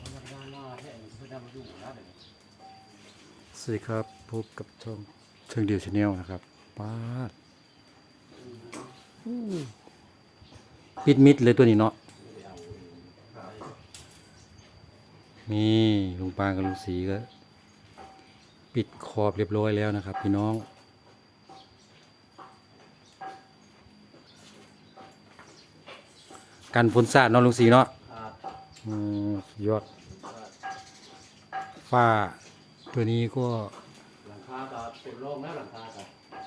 สวัสดีครับ พบกับช่องเชิงเดียวชาแนลนะครับป้าดปิดมิดเลยตัวนี้เนาะนี่ลุงปางกับลุงสีก็ ปิดขอบเรียบร้อยแล้วนะครับ พี่น้องกันฝนสาดเนาะลุงสีเนาะครับอืมสุดยอด ฝ้าตัวนี้ก็หลังคาก็สุดโล่งแล้วหลังคาก็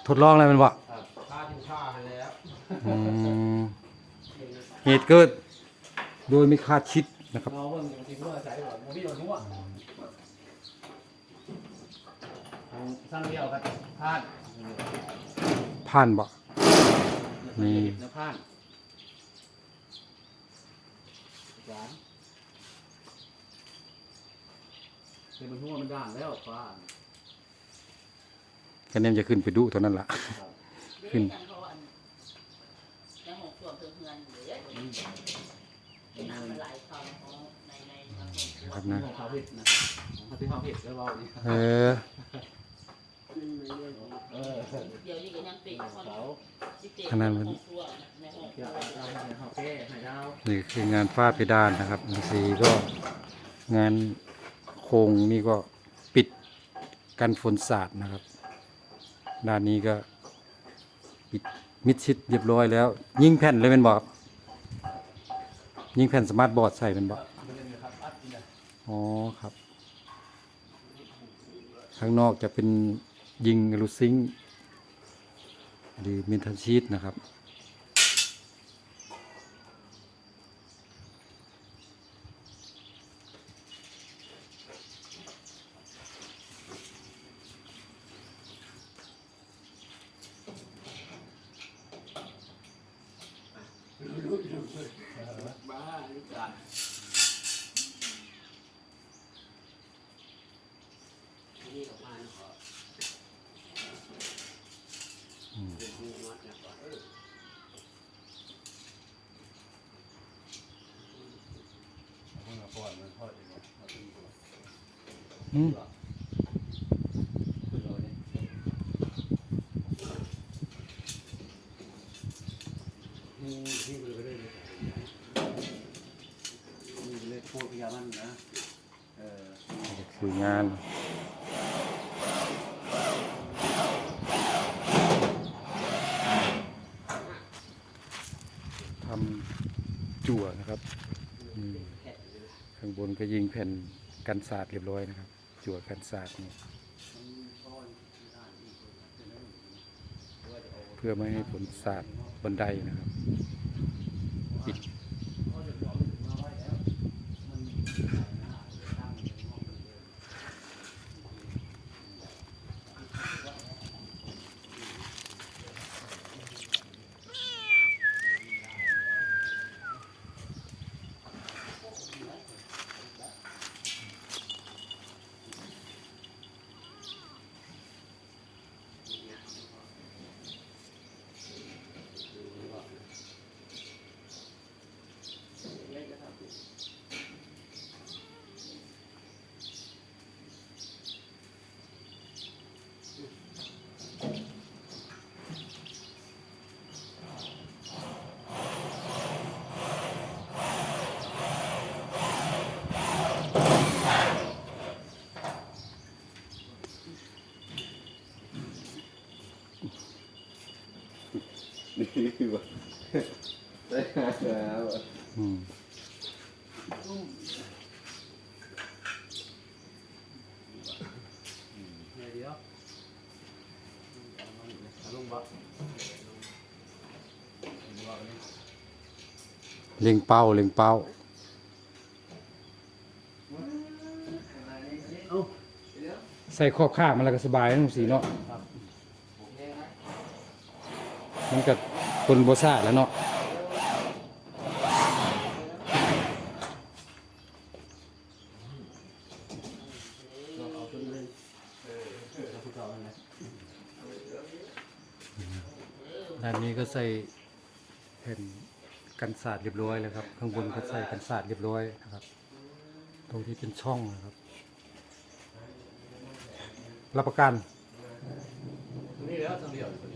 ทดลองแล้วแมันบ่ครับค่าทิ้งค่าไปแล้วอืมเหตุเกิด โดยไม่คาดคิดนะครับเราเบิ่งบางทีเมื่อใช้แบบมันไม่โดนหัวสร้างเดียวกันพลาดผ่านบ่นี่นะพลาดจาน เป็นมันหัวมันด่างแล้วฟ้าแค่นี้มันจะขึ้นไปดูเท่านั้นล่ะ ขึ้ขึ้นนเขาอันในหกส่วนเพื่อนๆเดี๋ยวน้ำมันไหลเข้าในห้องในในทางหกส่วครันบนะ ของเขาผิดนะครับของเขาที่เขาผิดแล้วเรานี่เออ เออเดี๋ยวนี้ก็ยังเป็นคนเขาที่เจ็บในห้องครัวในห้องคเกี่รัยววกับเราให้เขาแก้ให้เรา นี่คืองานฝ้าเพดานนะครับอันสีก็งานโคร งนี่ก็ปิดกันฝนสาดนะครับ ด้านนี้ก็ปิดมิดชิดเรียบร้อยแล้ว ยิงแผ่นเลยเป็นบอกยิงแผ่นสมาร์ทบอร์ดใส่เป็นบอกไม่ได้มีครับอัดเนี่ยอ๋อครับ ข้างนอกจะเป็นยิงลูซิงหรือมินทันชีตนะครับ ลูกจัดนี่กับพานขอเป็นหูมัดเนี่ยก่อนเออเอามาปล่อยมันทอดเองวะเอาไปก่อนอืม ขึ้นเลยเนี่ยนี่นี่ไปเลยเลยนี่ไปเลยโคตรพยามันนะ เออ นี่คืองานทำ จั่วนะครับข้างบนก็ยิงแผ่นกันศาสตร์เรียบร้อยนะครับ จั่วกันศาสตร์นี่เพื่อไม่ให้ฝนสาดบันไดนะครับ นี่วะได้แล้วอืมเดี๋ยวลงบ่เล็งเป้าเล็งเป้าเอ้าใส่ขอบข้างมันแล้วก็สบายทั้งสีเนาะมันกับ คนโบซาแล้วเนาะด้านนี้ก็ใส่แผ่นกันศาสตร์เรียบร้อยแล้วครับ ข้างบนก็ใส่กันศาสตร์เรียบร้อยนะครับ ตรงที่เป็นช่องนะครับ รับประกัน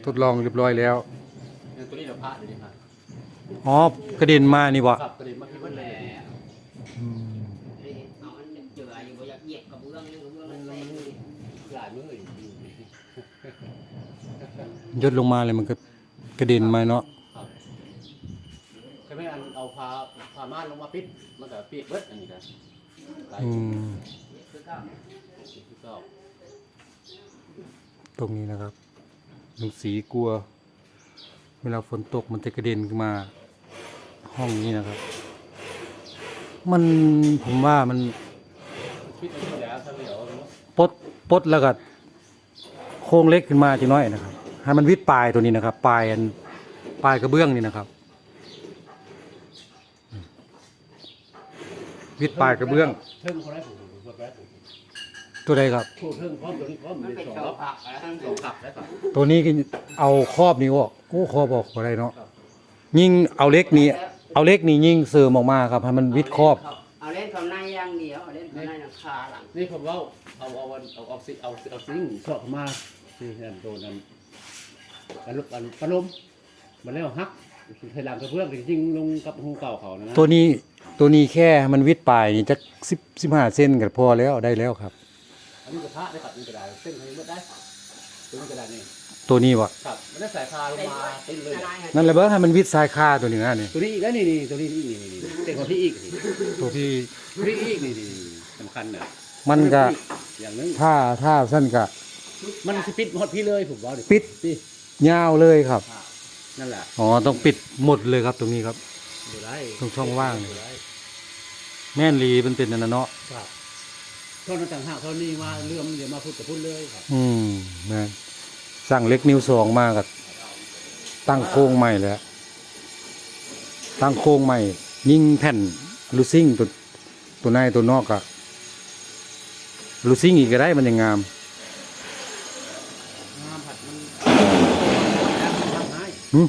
ทดลองเรียบร้อยแล้ว ตัวนี้เราพระเดี๋ยวนี้ครับอ๋อกระเด็นมานี่บ่ครับประเด็นมาพี่ว่าแหล่อืมเอาอันเจออยู่บ่อยากเหยียบกับเบื้องนี่กับเบื้องมันนั่นมันเลยหลายมืออยู่ยดลงมาเลยมันก็กระเด็นมาเนาะครับใช่ไหมอันเอาพาพาม่านลงมาปิดมันก็ปิดเบิดอันนี้นะหลายอืจุดมคือเก้าที่ก็ตรงนี้นะครับลุงสีกลัว เวลาฝนตกมันจะกระเด็นขึ้นมาห้องนี้นะครับ มันผมว่ามันปดปดแล้วก็โค้งเล็กขึ้นมาจังน้อยนะครับให้มันวิดปลายตัวนี้นะครับ ปลายอันปลายกระเบื้องนี่นะครับ วิดปลายกระเบื้อง ตัวใดครับพูดเทิงพร้อมตัวนี้พร้อมมันมีเป็นสองเก้ารอบผักแล้วทั้งสสอองงกลับแล้วก็ตัวนี้ก็เอาครอบนี้ออกโอ้ครอบออกก็ได้เนาะยิงเอาเล็กนี่เอาเล็กนี่ยิงเสริมออกมาครับให้มันวิดครอบ เอาเล่นเขาในอย่างเดียวเอาเล่นเขาในหลังคาหลังนี่ผมว่าเอาเอาเอาเอาเอาซิเอาเอาซิงชอบมาที่นั่นโดนนั่นกันลุกกันปลมมันแล้วฮักไทยหลังกระเพื่องจริงลงกับหูเก่าเขานะตัวนี้ตัวนี้แค่ให้มันวิดปลายนี่จะสิบสิบห้าเซนก็พอแล้วได้แล้วครับ อันนี้กระทะได้ขัดนี่กระดาษเส้นให้เมื่อได้ตัวนี้กระดาษนี่ตัวนี้วะครับมันได้สายพาลงมาเต้นเลย นั่นแหละเบิ้งให้มันวิดทรายคาตัวนี้นะนี่ตัวนี้อีกแล้วนี่นี่ตัวนี้นี่นี่นี่เต้นของพี่อีกนี่ตัวที่ตัวนี้อีกนี่นี่สำคัญเนี่ยมันก็อย่างนึงถ้าถ้าสั้นก็มันสิปิดหมดพี่เลยผมว่าดิปิดพี่ยาวเลยครับนั่นแหละอ๋อต้องปิดหมดเลยครับตรงนี้ครับดูได้ตรงช่องว่างนี่ดูได้แม่นลีมันเป็นอันนั้นเนาะครับเท่านั้นต่างหากเท่านี้มาเรื่องเดี๋ยวมาพูดกับพูดเลยครับอืมแม่นสั่งเล็กนิ้วสองมากับตั้งโค้งใหม่แล้ว ตั้งโค้งใหม่ ยิงแผ่นลูซิ่งตัวตัวในตัวนอกอะลูซิ่งอีกก็ได้มันยังงามงามผัดมันทำง่ายหึ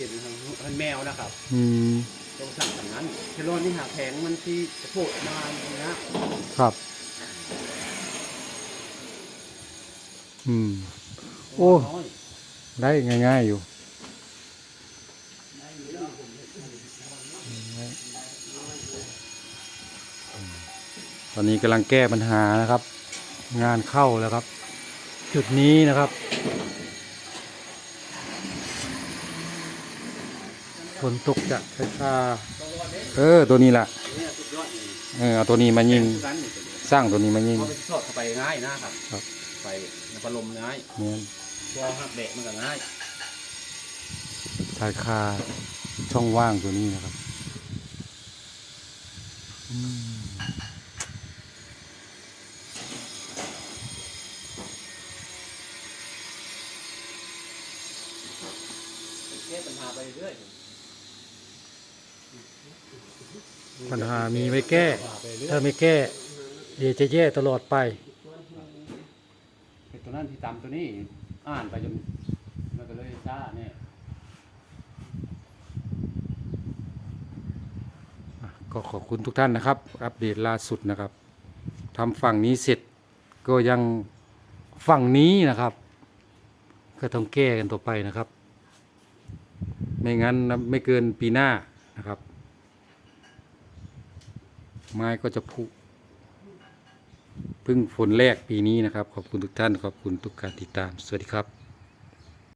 อนบางที่มันแมวนะครับอืมตรงสั่งอย่างนั้นเทรอนที่หาแผงมันที่โผล่มาอย่างเงี้ยครับ อืม โอ้น้อยได้ง่ายๆอยู่ตอนนี้กำลังแก้ปัญหานะครับ งานเข้าแล้วครับ จุดนี้นะครับ ฝนตกจะช้าๆเออตัวนี้แหละเนี่ยสุดยอดนี่เออเอาตัวนี้มายิงคือกันนี่ตัวนี้สร้างตัวนี้มายิงเพราะไปทอดเข้าไปง่ายนะครับครับ ไปในปลาลมง่ายเนี่ยตัวหักแบะมันก็ง่ายชายคาช่องว่างตัวนี้นะครับอืมแก้ปัญหาไปเรื่อย ปัญหามีไว้แก้ปัญหาไปเรื่อยถ้าไม่แก้ เดี๋ยวจะแย่ตลอดไปไอ้ตัวนั้นที่ตามตัวนี้ อ่านไปจนมันก็เลยซ่าเนี่ยก็ขอบคุณทุกท่านนะครับ อัปเดตล่าสุดนะครับทำฝั่งนี้เสร็จก็ยังฝั่งนี้นะครับ ก็ต้องแก้กันต่อไปนะครับ ไม่งั้นนะไม่เกินปีหน้านะครับ ไม้ก็จะผุพึ่งฝนแรกปีนี้นะครับ ขอบคุณทุกท่าน ขอบคุณทุกการติดตาม สวัสดีครับ